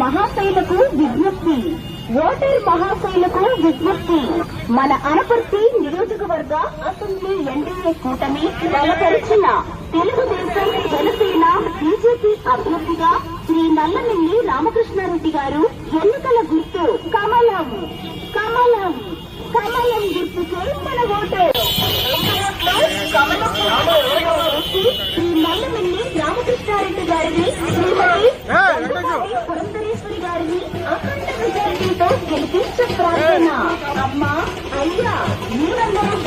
మహాశైలకు విజ్ఞప్తి. ఓటర్ మహాశైలకు విజ్ఞప్తి. మన అనపర్తి నియోజకవర్గ అసెంబ్లీ ఎన్డీఏ కూటమి బలపరిచిన తెలుగు బీజేపీ అభ్యర్థిగా శ్రీ నల్లమిల్లి రామకృష్ణారెడ్డి గారు ఎన్నికల గుర్తు కమలం కమలం కమలం గుర్తుకే మన ఓటు. గుర్తు శ్రీ నల్లమిల్లి రామకృష్ణారెడ్డి గారిని శ్రీమతి పురంధరేశ్వరి గారిని అఖండ మెజారిటీతో గెలిపించే ప్రార్థన. అమ్మా అయ్యా మీరందరూ